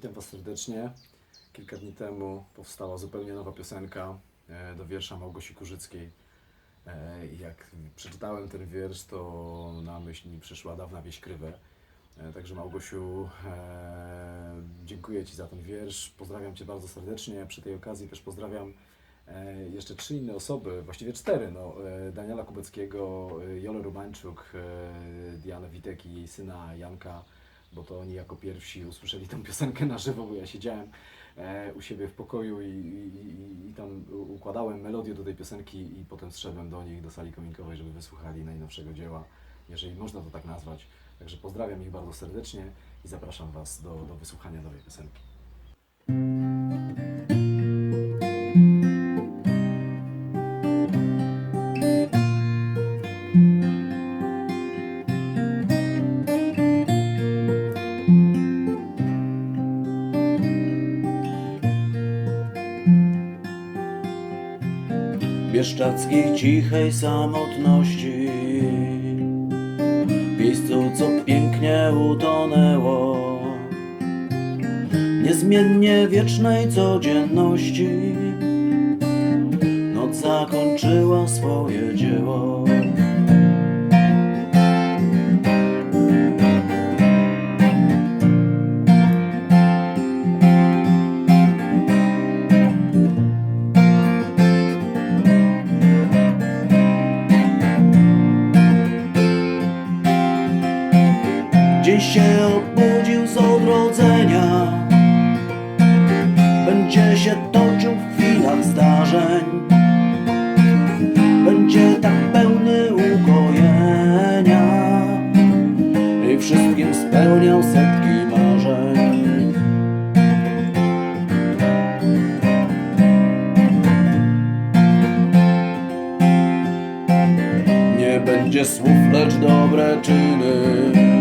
Witam Was serdecznie. Kilka dni temu powstała zupełnie nowa piosenka e, do wiersza Małgosi Kurzyckiej. E, Jak przeczytałem ten wiersz, to na myśl mi przyszła dawna wieś Krywę. E, Także Małgosiu, dziękuję Ci za ten wiersz. Pozdrawiam Cię bardzo serdecznie. Przy tej okazji też pozdrawiam jeszcze trzy inne osoby, właściwie cztery. No, Daniela Kubeckiego, Jolę Rubańczuk, Dianę Witek i jej syna Janka bo to oni jako pierwsi usłyszeli tą piosenkę na żywo, bo ja siedziałem e, u siebie w pokoju i, i, i, tam układałem melodię do tej piosenki i potem zszedłem do nich do sali kominkowej, żeby wysłuchali najnowszego dzieła, jeżeli można to tak nazwać. Także pozdrawiam ich bardzo serdecznie i zapraszam Was do, do wysłuchania nowej piosenki. Bieszczackiej cichej samotności. Miejscu, co pięknie utonęło. Niezmiennie wiecznej codzienności. Noc zakończyła swoje dzieło Gdzieś się obudził z odrodzenia Będzie się toczył w chwilach zdarzeń. Będzie tak pełny ukojenia. I wszystkim spełniał setki marzeń. Nie będzie słów, lecz dobre czyny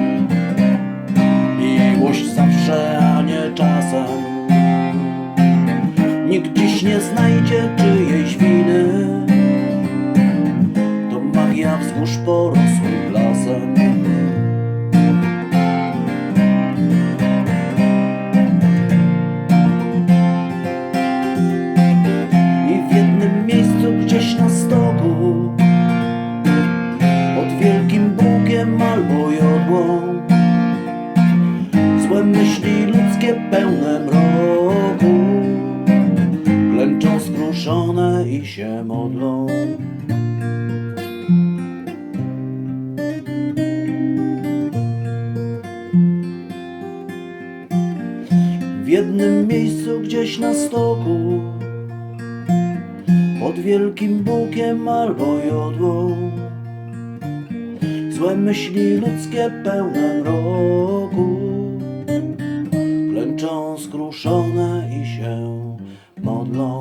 Miłość zawsze, a nie czasem. Nikt dziś nie znajdzie czyjejś winy. To magia wzgórz porosłych lasem. I w jednym miejscu gdzieś na stoku Pod wielkim Bugiem albo jodłą myśli ludzkie pełne mroku Klęczą skruszone i się modlą. W jednym miejscu gdzieś na stoku Pod wielkim bukiem albo jodłą Złe myśli ludzkie pełne mroku Klęczą skruszone i się modlą